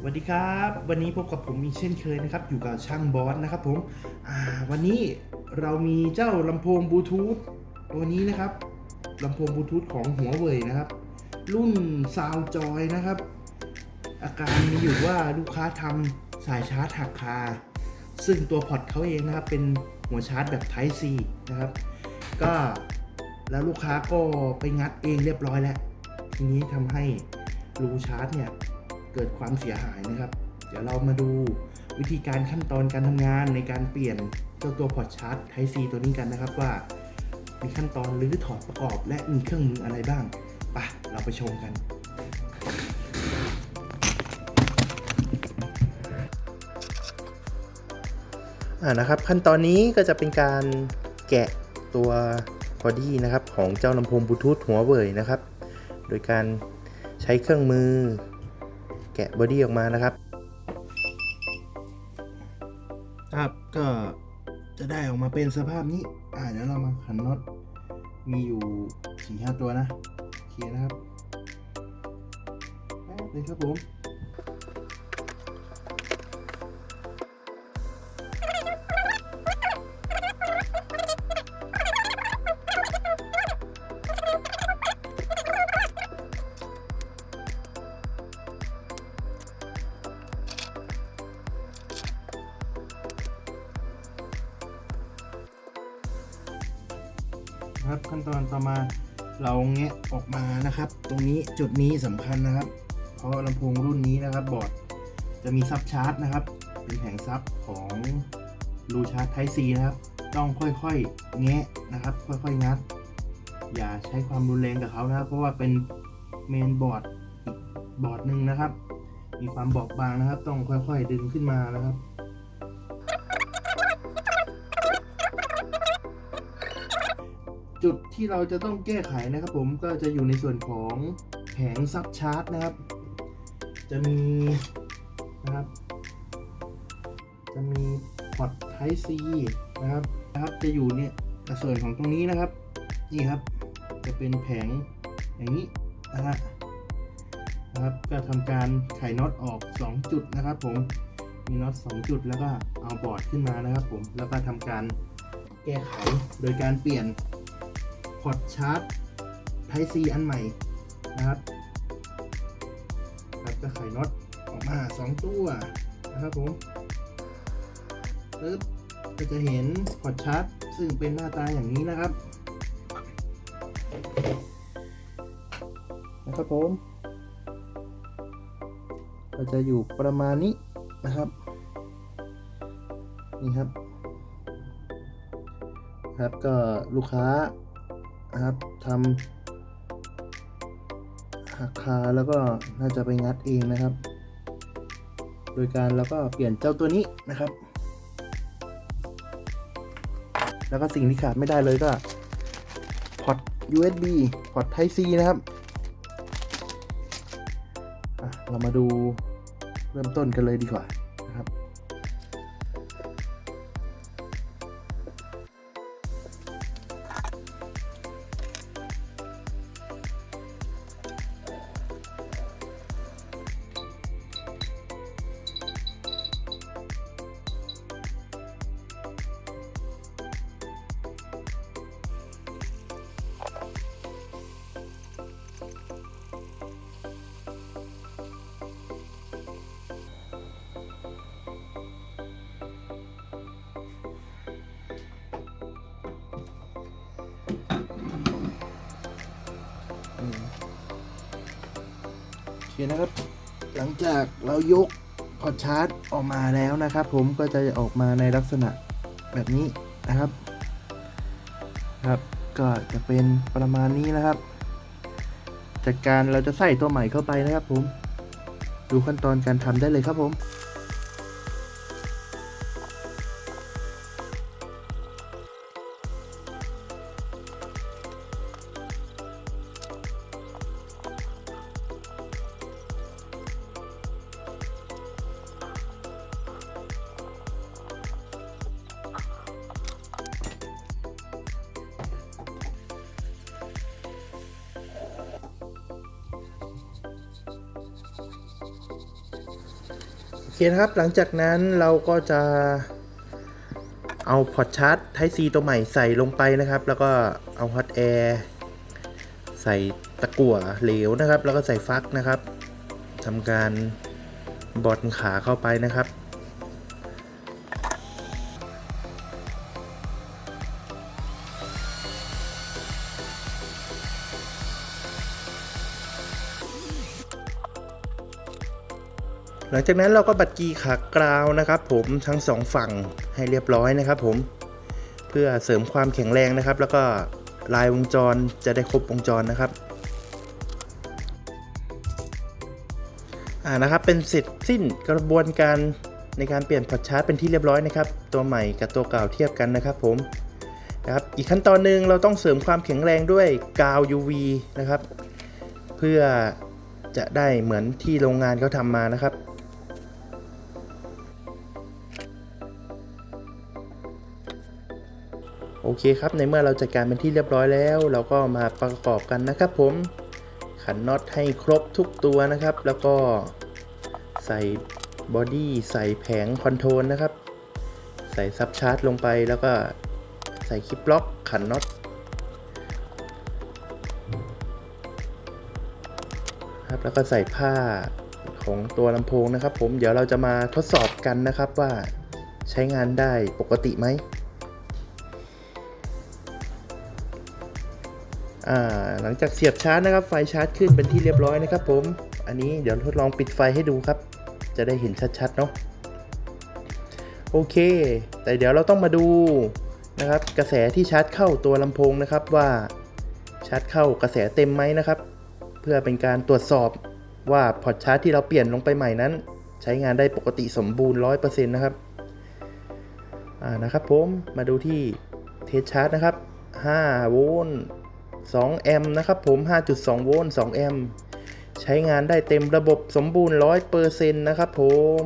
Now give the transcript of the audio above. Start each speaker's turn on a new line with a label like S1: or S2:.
S1: สวัสดีครับ วันนี้พบกับผมอีกเช่นเคยนะครับ อยู่กับช่างบอสนะครับผมวันนี้เรามีเจ้าลำโพงบลูทูธตัวนี้นะครับลำโพงบลูทูธของหัวเว่ยนะครับ รุ่นซาวจอยนะครับ อาการมีอยู่ว่าลูกค้าทำสายชาร์จหักคา ซึ่งตัวพอร์ตเขาเองนะครับ เป็นหัวชาร์จแบบ Type C นะครับ ก็แล้วลูกค้าก็ไปงัดเองเรียบร้อยแล้ว ทีนี้ทำให้รูชาร์จเนี่ย เกิดความเสียหายนะครับ เดี๋ยวเรามาดูวิธีการขั้นตอนการทำงานในการเปลี่ยนเจ้าตัวพอร์ตชาร์จ Type C ตัวนี้กันนะครับว่า มีขั้นตอนรื้อถอดประกอบ และมีเครื่องมืออะไรบ้างไปะเราไปชมกันอ่านะครับขั้นตอนนี้ก็จะเป็นการแกะตัวบอดี้นะครับของเจ้าลำโพงบลูทูธหัวเว่ยนะครับ โดยการใช้เครื่องมือ แกะบอดี้ออกมานะครับ ครับก็จะได้ออกมาเป็นสภาพนี้ อ่าเดี๋ยวเรามาขันน็อตมีอยู่สี่ห้าตัวนะ เคลียนะครับแป๊บเลยครับผม ครับขั้นตอนต่อมาเราแงะออกมานะครับ ตรงนี้จุดนี้สำคัญนะครับ เพราะลำโพงรุ่นนี้นะครับบอร์ดจะมีซับชาร์จนะครับ เป็นแผงซับของรูชาร์จไทซีนะครับ ต้องค่อยๆแงะนะครับ ค่อยๆงัด อย่าใช้ความรุนแรงกับเขานะครับ เพราะว่าเป็นเมนบอร์ดอีกบอร์ดหนึ่งนะครับ มีความบอบบางนะครับ ต้องค่อยๆดึงขึ้นมานะครับ จุดที่เราจะต้องแก้ไขนะครับผมก็จะอยู่ในส่วนของแผงซับชาร์จนะครับ จะมีนะครับ จะมีพอร์ต Type C นะครับนะครับ จะอยู่เนี่ยส่วนของตรงนี้นะครับ นี่ครับ จะเป็นแผงอย่างนี้นะฮะนะครับ ก็ทำการไขน็อตออก 2 จุดนะครับ ผมมีน็อต2จุดแล้วก็เอาบอร์ดขึ้นมานะครับ ผมแล้วก็ทำการแก้ไขโดยการเปลี่ยน อร์ตชาร์จ Type C อันใหม่นะครับครับจะไขน็อตออกมา 2 ตัวนะครับผมปึ๊บก็จะเห็นพอร์ตชาร์จ ซึ่งเป็นหน้าตาอย่างนี้นะครับ นะครับผม ก็จะอยู่ประมาณนี้นะครับ นี่ครับ ครับก็ลูกค้า นะครับทำหักคาแล้วก็น่าจะไปงัดเองนะครับ โดยการแล้วก็เปลี่ยนเจ้าตัวนี้นะครับ แล้วก็สิ่งที่ขาดไม่ได้เลยก็พอร์ต USB พอร์ต Type C นะครับเรามาดูเริ่มต้นกันเลยดีกว่า คนะครับ หลังจากเรายกพอชาร์จออกมาแล้วนะครับ ผมก็จะออกมาในลักษณะแบบนี้นะครับครับก็จะเป็นประมาณนี้นะครับ จากการเราจะใส่ตัวใหม่เข้าไปนะครับผม ดูขั้นตอนการทำได้เลยครับผม เคนะครับ หลังจากนั้นเราก็จะเอาพอร์ตชาร์จ Type C ตัวใหม่ใส่ลงไปนะครับ แล้วก็เอาฮอตแอร์ใส่ตะกั่วเหลวนะครับ แล้วก็ใส่ฟักนะครับทำการบอดขาเข้าไปนะครับ หลังจากนั้นเราก็บัดกีขากราวนะครับผมทั้งสองฝั่งให้เรียบร้อยนะครับผมเพื่อเสริมความแข็งแรงนะครับ แล้วก็ลายวงจรจะได้ครบวงจรนะครับอ่านะครับเป็นเสร็จสิ้นกระบวนการในการเปลี่ยนพอร์ตชาร์จเป็นที่เรียบร้อยนะครับ ตัวใหม่กับตัวเก่าเทียบกันนะครับผมนะครับอีกขั้นตอนหนึ่งเราต้องเสริมความแข็งแรงด้วยกาว UV นะครับ เพื่อจะได้เหมือนที่โรงงานเขาทำมานะครับ โอเคครับ ในเมื่อเราจัดการเป็นที่เรียบร้อยแล้ว เราก็มาประกอบกันนะครับผม ขันน็อตให้ครบทุกตัวนะครับ แล้วก็ใส่บอดี้ใส่แผงคอนโทรลนะครับ ใส่ซับชาร์จลงไปแล้วก็ใส่คลิปล็อกขันน็อตครับแล้วก็ใส่ผ้าของตัวลำโพงนะครับ ผมเดี๋ยวเราจะมาทดสอบกันนะครับว่าใช้งานได้ปกติไหม หลังจากเสียบชาร์จนะครับไฟชาร์จขึ้นเป็นที่เรียบร้อยนะครับผม อันนี้เดี๋ยวทดลองปิดไฟให้ดูครับ จะได้เห็นชัดๆเนาะโอเค แต่เดี๋ยวเราต้องมาดูนะครับ กระแสที่ชาร์จเข้าตัวลำโพงนะครับว่าชาร์จเข้ากระแสเต็มไหมนะครับ เพื่อเป็นการตรวจสอบว่าพอร์ตชาร์จที่เราเปลี่ยนลงไปใหม่นั้น ใช้งานได้ปกติสมบูรณ์ 100%นะครับอ่านะครับผมมาดูที่เทสชาร์จนะครับ5โวลต์ 2 แอมป์นะครับผม 5.2 โวลต์ 2 แอมป์ ใช้งานได้เต็มระบบสมบูรณ์ 100%นะครับผม